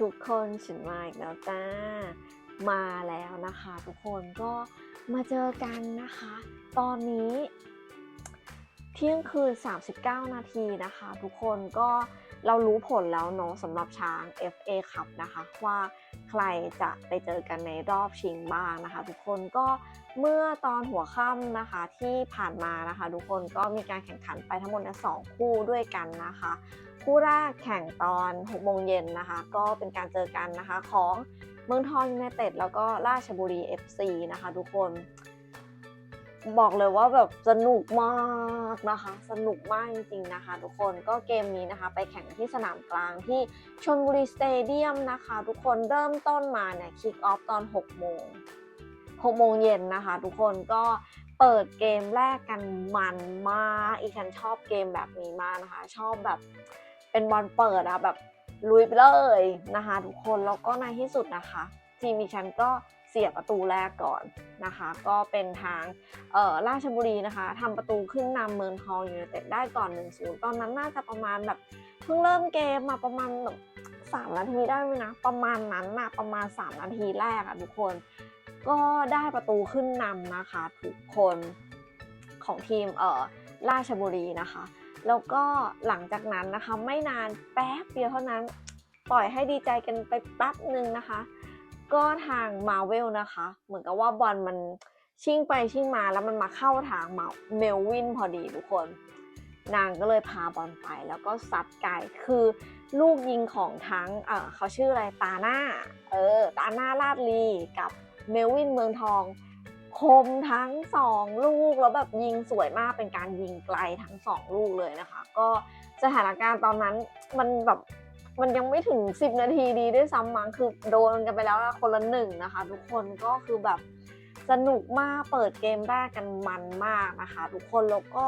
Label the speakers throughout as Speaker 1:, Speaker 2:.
Speaker 1: ทุกคนฉันมาอีกแล้วจ้า มาแล้วนะคะ ทุกคนก็มาเจอกันนะคะ ตอนนี้เที่ยงคืน 39 นาทีนะคะ ทุกคนก็เรารู้ผลแล้วเนาะสำหรับช้าง FA คัพนะคะ ว่าใครจะไปเจอกันในรอบชิงบ้างนะคะ ทุกคนก็เมื่อตอนหัวค่ำนะคะที่ผ่านมานะคะ ทุกคนก็มีการแข่งขันไปทั้งหมดสองคู่ด้วยกันนะคะ คู่แรกแข่งตอน6โมงเย็นนะคะ ก็เป็นการเจอกันนะคะของเมืองทองยูไนเต็ดแล้วก็ราชบุรี FC นะคะทุกคนบอกเลยว่าแบบสนุกมากนะคะ สนุกมากจริงๆนะคะทุกคนก็เกมนี้นะคะไปแข่งที่สนามกลางที่ชลบุรีสเตเดียมนะคะทุกคนเริ่มต้นมาเนี่ยคิกออฟตอน 6 โมง 6 โมงเย็นนะคะทุกคนก็เปิดเกมแรกกันมันมาก อีฉันชอบเกมแบบนี้มากนะคะ ชอบแบบ เป็นบอลเปิดอะแบบลุยไปเลยนะคะ ทุกคนแล้วก็ในที่สุดนะคะทีมดิฉันก็เสียประตูแรกก่อนนะคะ ก็เป็นทางเอ่อราชบุรีนะคะทำประตูขึ้นนำเมืองทองยูไนเต็ดได้ก่อน 1-0 ตอนนั้นน่าจะประมาณแบบเพิ่งเริ่มเกมมาประมาณแบบสามนาทีได้ไหมนะ ประมาณนั้นนะประมาณ 3 นาทีแรกอะทุกคน ก็ได้ประตูขึ้นนำนะคะ ทุกคนของทีมเอ่อราชบุรีนะคะ แล้วก็หลังจากนั้นนะคะ ไม่นานแป๊บเดียวเท่านั้น ปล่อยให้ดีใจกันไปแป๊บหนึ่งนะคะ ก็ทางมาเวลนะคะ เหมือนกับว่าบอลมันชิ่งไปชิ่งมาแล้วมันมาเข้าทางเมลวินพอดีทุกคน นางก็เลยพาบอลไปแล้วก็ซัดไก่คือลูกยิงของทั้งเออเขาชื่ออะไรตาหน้า เออ ตาหน้าลาดลีกับเมลวินเมืองทอง คมทั้งสองลูกแล้วแบบยิงสวยมากเป็นการยิงไกลทั้งสองลูกเลยนะคะ ก็สถานการณ์ตอนนั้นมันแบบมันยังไม่ถึง 10 นาทีดีด้วยซ้ำมั้งคือโดนกันไปแล้วคนละหนึ่งนะคะ ทุกคนก็คือแบบสนุกมากเปิดเกมแรกกันมันมากนะคะ ทุกคนแล้วก็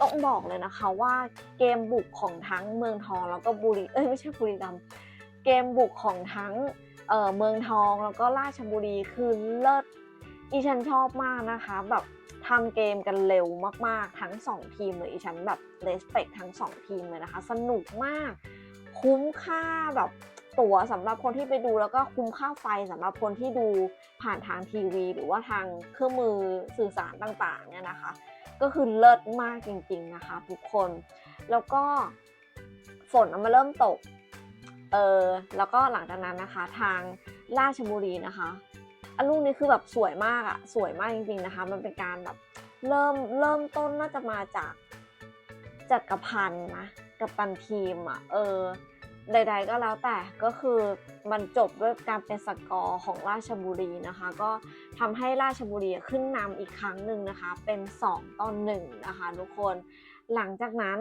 Speaker 1: ต้องบอกเลยนะคะว่าเกมบุกของทั้งเมืองทองแล้วก็บุรีเอ้ยไม่ใช่บุรีรัมเกมบุกของทั้งเเมืองทองแล้วก็ราชบุรีคือเลิศ อีฉันชอบมากนะคะแบบทำเกมกันเร็วมากๆ ทั้ง 2 ทีมเลยอีฉันแบบเลสเปกทั้ง 2 ทีมเลยนะคะ สนุกมาก คุ้มค่าแบบตั๋วสำหรับคนที่ไปดูแล้วก็คุ้มค่าไฟสำหรับคนที่ดูผ่านทางทีวี หรือว่าทางเครื่องมือสื่อสารต่างๆเนี่ยนะคะ ก็คือเลิศมากจริงๆนะคะ ทุกคน แล้วก็ฝนมันเริ่มตกเออแล้วก็หลังจากนั้นนะคะทางราชบุรีนะคะ อันลูกนี้คือแบบสวยมากอะสวยมากจริงๆนะคะ มันเป็นการแบบเริ่มเริ่มต้นน่าจะมาจากจักรพันธ์นะกับตันทีมอะเออใด ๆ ก็แล้วแต่ก็คือมันจบด้วยการเป็นสกอร์ของราชบุรีนะคะ ก็ทำให้ราชบุรีขึ้นนำอีกครั้งหนึ่งนะคะ เป็น 2ต่อ1นะคะ ทุกคนหลังจากนั้น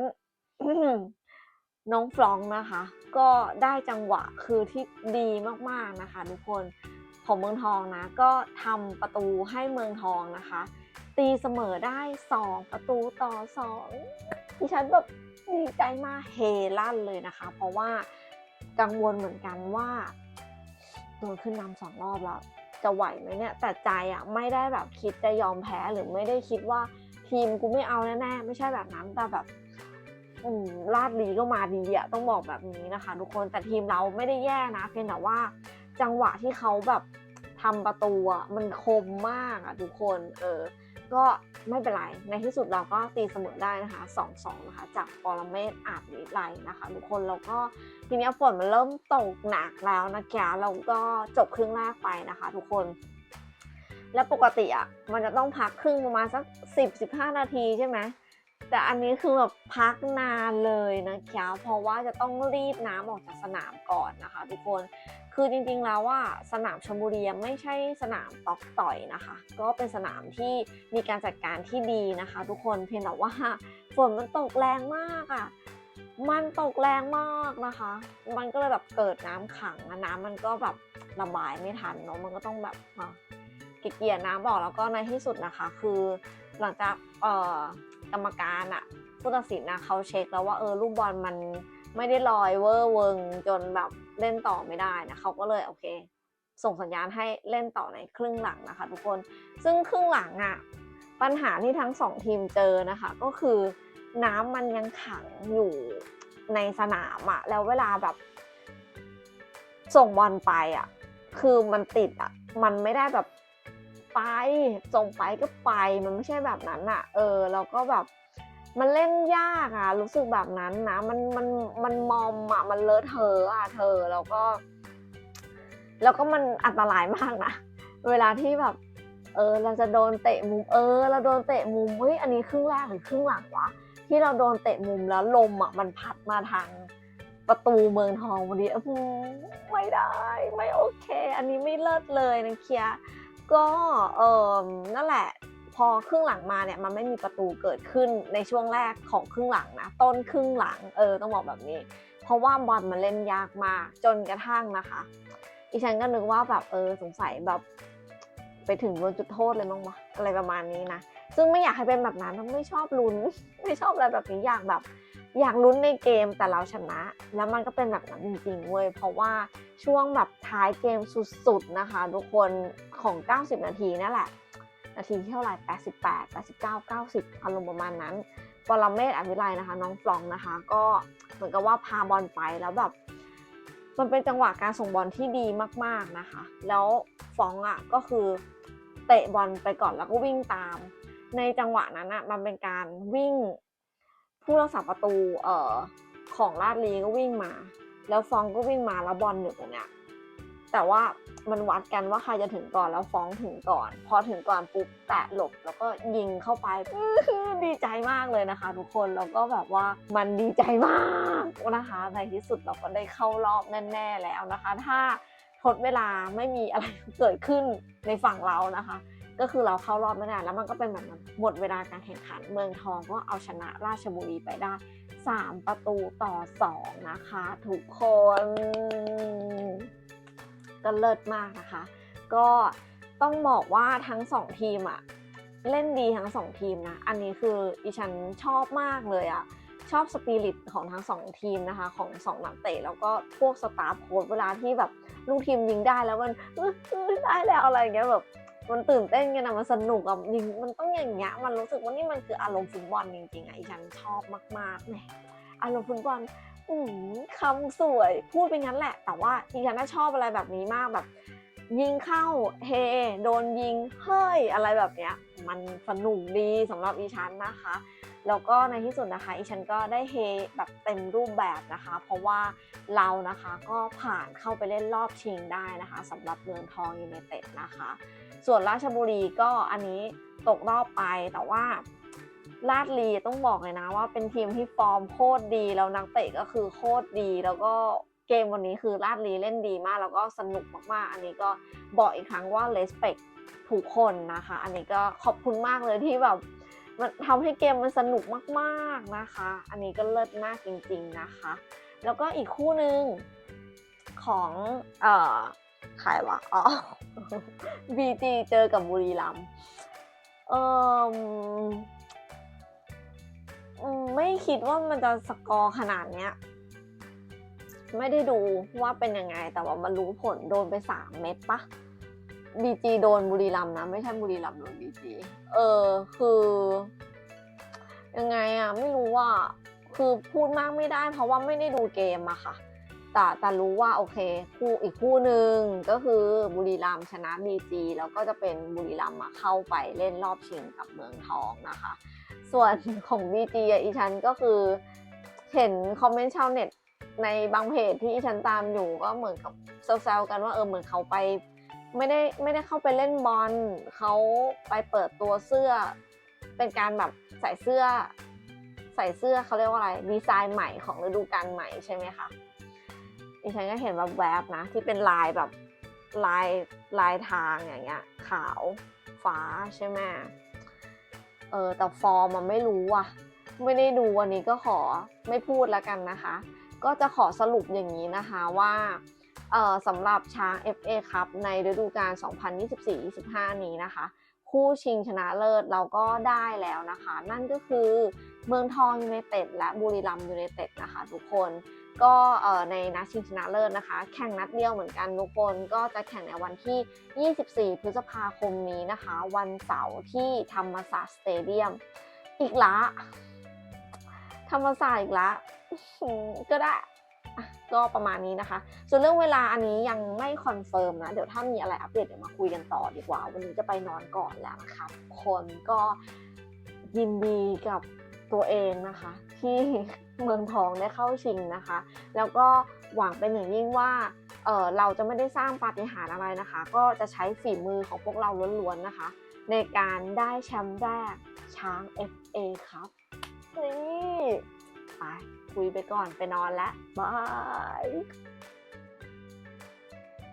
Speaker 1: น้องฟรองนะคะ ก็ได้จังหวะคือที่ดีมากๆนะคะ ทุกคน ของเมืองทองนะ ก็ทำประตูให้เมืองทองนะคะ ตีเสมอได้ 2 ประตูต่อ2ดิฉันแบบดีใจมากเฮลั่นเลยนะคะ เพราะว่ากังวลเหมือนกันว่าโดนขึ้นนำสองรอบแล้ว จะไหวไหมเนี่ยแต่ใจอะไม่ได้แบบคิดจะยอมแพ้หรือไม่ได้คิดว่าทีมกูไม่เอาแน่ๆไม่ใช่แบบนั้นแต่แบบลาดลีก็มาดีอะต้องบอกแบบนี้นะคะ ทุกคนแต่ทีมเราไม่ได้แย่นะเพียงแต่ว่า จังหวะที่เขาแบบทำประตูอะมันคมมากอะทุกคน เออ ก็ไม่เป็นไร ในที่สุดเราก็ตีเสมอได้นะคะ2-2นะคะ จากปรเมศอาจวิไลนะคะ ทุกคนแล้วก็ทีนี้ฝนมันเริ่มตกหนักแล้วนะคะเราก็จบครึ่งแรกไปนะคะ ทุกคน แล้วปกติอะมันจะต้องพักครึ่งประมาณสัก 10-15 นาทีใช่ไหมแต่อันนี้คือแบบพักนานเลยนะคะเพราะว่าจะต้องรีดน้ำออกจากสนามก่อนนะคะ ทุกคน คือจริงๆแล้วว่าสนามชลบุรีไม่ใช่สนามตอกต่อยนะคะ ก็เป็นสนามที่มีการจัดการที่ดีนะคะ ทุกคนเพียงแต่ว่าฝนมันตกแรงมากอะ่ะมันตกแรงมากนะคะ มันก็เลยแบบเกิดน้ำขังน้ำมันก็แบบระบายไม่ทันเนาะมันก็ต้องแบบเกลี่ยน้ำบอกแล้วก็ในที่สุดนะคะ คือหลังจากกรรมการอะผู้ตัดสินนะเขาเช็คแล้วว่าเออลูกบอลมัน ไม่ได้ลอยเวอร์เวิงจนแบบเล่นต่อไม่ได้นะเขาก็เลยโอเค ส่งสัญญาณให้เล่นต่อในครึ่งหลังนะคะ ทุกคนซึ่งครึ่งหลังอะปัญหาที่ทั้งสองทีมเจอนะคะ ก็คือน้ำมันยังขังอยู่ในสนามอะแล้วเวลาแบบ ส่งบอลไปอะคือมันติดอะมันไม่ได้แบบไปส่งไปก็ไปมันไม่ใช่แบบนั้นอะ เออแล้วก็แบบ มันเล่นยากอะรู้สึกแบบนั้นนะ มันมันมันมอมอะมันเลอะเทอะอะเธอแล้วก็ แล้วก็มันอันตรายมากนะเวลาที่แบบ เออ เราจะโดนเตะมุม เออ เราโดนเตะมุมเฮ้ยอันนี้ครึ่งแรกหรือครึ่งหลังวะที่เราโดนเตะมุมแล้วลมอะมันพัดมาทางประตูเมืองทองพอดีอื้ไม่ได้ ไม่โอเค อันนี้ไม่เลิศเลยนะเคียก็เออนั่นแหละ อครึ่งหลังมาเนี่ยมันไม่มีประตูเกิดขึ้นในช่วงแรกของครึ่งหลังนะต้นครึ่งหลังเออต้องบอกแบบนี้ เพราะว่าบอลมันเล่นยากมากจนกระทั่งนะคะอีฉันก็นึกว่าแบบเออสงสัยแบบ ไปถึงบนจุดโทษเลยมั้งวะอะไรประมาณนี้นะซึ่งไม่อยากให้เป็นแบบนั้นไม่ชอบลุ้น ไม่ชอบอะไรแบบนี้อยากแบบ อยากลุ้นในเกมแต่เราชนะ แล้วมันก็เป็นแบบนั้นจริงๆเว้ยเพราะว่าช่วงแบบท้ายเกมสุดๆนะคะ ทุกคนของ 90 นาทีนั่นแหละ นาทีที่เท่าไหร่ 88 89 90 อารมณ์ประมาณนั้นปรเมศอภิไลนะคะ น้องฟลองนะคะ ก็เหมือนกับว่าพาบอลไปแล้วแบบ มันเป็นจังหวะการส่งบอลที่ดีมากๆนะคะ แล้วฟองอะก็คือเตะบอลไปก่อนแล้วก็วิ่งตาม ในจังหวะนั้นอะมันเป็นการวิ่งผู้รักษาประตูเอ่อของลาดลีก็วิ่งมา แล้วฟองก็วิ่งมาแล้วบอลหนึ่งเนี่ย แต่ว่ามันวัดกันว่าใครจะถึงก่อนแล้วฟ้องถึงก่อน พอถึงก่อนปุ๊บแตะหลบแล้วก็ยิงเข้าไปดีใจมากเลยนะคะ ทุกคนแล้วก็แบบว่ามันดีใจมากนะคะ ในที่สุดเราก็ได้เข้ารอบแน่ๆแล้วนะคะ ถ้าทดเวลาไม่มีอะไรเกิดขึ้นในฝั่งเรานะคะ ก็คือเราเข้ารอบไม่ได้แล้วมันก็เป็นแบบนั้นหมดเวลาการแข่งขันเมืองทองก็เอาชนะราชบุรีไปได้ 3 ประตูต่อ 2 นะคะ ทุกคน ก็เลิศมากนะคะ ก็ต้องบอกว่าทั้ง 2 ทีมอะเล่นดีทั้ง 2 ทีมนะ อันนี้คืออีฉันชอบมากเลยอะชอบสปิริตของทั้ง 2 ทีมนะคะ ของ 2 นักเตะแล้วก็พวกสตาฟโค้ชเวลาที่แบบลูกทีมยิงได้แล้วมันอื้ออได้แล้วอะไรอย่างเงี้ยแบบมันตื่นเต้นกันนะมันสนุกอะยิงมันต้องอย่างเงี้ยมันรู้สึกว่านี่มันคืออารมณ์ฟุตบอลจริงๆอะอีฉันชอบมากๆแหมอารมณ์ฟุตบอล อืคำสวยพูดไปงั้นแหละ แต่ว่าอีฉันน่าชอบอะไรแบบนี้มากแบบ ยิงเข้าเฮโดนยิงเฮ้ยอะไรแบบเนี้ย มันสนุกดีสำหรับอีฉันนะคะแล้วก็ในที่สุดนะคะอีฉันก็ได้เฮแบบเต็มรูปแบบนะคะ เพราะว่าเรานะคะก็ผ่านเข้าไปเล่นรอบชิงได้นะคะสำหรับเมืองทองยูไนเต็ดนะคะ ส่วนราชบุรีก็อันนี้ตกรอบไปแต่ว่า ลาดลีต้องบอกเลยนะว่าเป็นทีมที่ฟอร์มโคตรดี แล้วนักเตะก็คือโคตรดี แล้วก็เกมวันนี้คือลาดลีเล่นดีมาก แล้วก็สนุกมากๆ อันนี้ก็บอกอีกครั้งว่า respect ทุกคนนะคะ อันนี้ก็ขอบคุณมากเลยที่แบบมันทำให้เกมมันสนุกมากๆนะคะ อันนี้ก็เลิศมากจริง ๆนะคะ แล้วก็อีกคู่หนึ่งของเอ่อใครวะอ๋อ BG เจอกับบุรีรัมย์เออ ไม่คิดว่ามันจะสกอร์ขนาดเนี้ย ไม่ได้ดูว่าเป็นยังไง แต่ว่ามันรู้ผลโดนไปสามเม็ดปะ BG โดนบุรีรัมนะ ไม่ใช่บุรีรัมโดน BG เออ คือ ยังไงอะไม่รู้ว่า คือพูดมากไม่ได้ เพราะว่าไม่ได้ดูเกมอะค่ะ แต่แต่รู้ว่าโอเค คู่อีกคู่หนึ่งก็คือบุรีรัมชนะบีจีแล้วก็จะเป็นบุรีรัมย์อะเข้าไปเล่นรอบชิงกับเมืองทองนะคะ ส่วนของบีจีอีฉันก็คือ เห็นคอมเมนต์ชาวเน็ตในบางเพจที่อีฉันตามอยู่ก็เหมือนกับแซวๆกันว่าเออเหมือนเขาไป ไม่ได้ไม่ได้เข้าไปเล่นบอลเขาไปเปิดตัวเสื้อ เป็นการแบบใส่เสื้อ ใส่เสื้อเขาเรียกว่าอะไรดีไซน์ใหม่ของฤดูกาลใหม่ใช่ไหมคะดิฉันก็เห็นแบบแวบนะ ที่เป็นลายแบบลายลายทางอย่างเงี้ย ขาวฟ้าใช่ไหม เออแต่ฟอร์มมันไม่รู้อะ ไม่ได้ดูวันนี้ก็ขอไม่พูดแล้วกันนะคะ ก็จะขอสรุปอย่างนี้นะคะว่าเออสำหรับช้าง FA ครับในฤดูกาล 2024-25 นี้นะคะ คู่ชิงชนะเลิศเราก็ได้แล้วนะคะ นั่นก็คือเมืองทองยูไนเต็ดและบุรีรัมย์ยูไนเต็ดนะคะทุกคน ก็ในนัดชิงชนะเลิศนะคะ แข่งนัดเดียวเหมือนกันทุกคนก็จะแข่งในวันที่ 24 พฤษภาคมนี้นะคะ วันเสาร์ที่ธรรมศาสตร์สเตเดียม อีกละ ธรรมศาสตร์อีกละ ก็ได้ก็ประมาณนี้นะคะ ส่วนเรื่องเวลาอันนี้ยังไม่คอนเฟิร์มนะ เดี๋ยวถ้ามีอะไรอัปเดตเดี๋ยวมาคุยกันต่อดีกว่า วันนี้จะไปนอนก่อนแล้วนะคะคนก็ยินดีกับ ตัวเองนะคะ ที่เมืองทองได้เข้าชิงนะคะ แล้วก็หวังเป็นอย่างยิ่งว่าเออเราจะไม่ได้สร้างปาฏิหาริย์อะไรนะคะ ก็จะใช้ฝีมือของพวกเราล้วนๆนะคะ ในการได้แชมป์แรกช้าง FA ครับนี่ไปคุยไปก่อนไปนอนแล้วบาย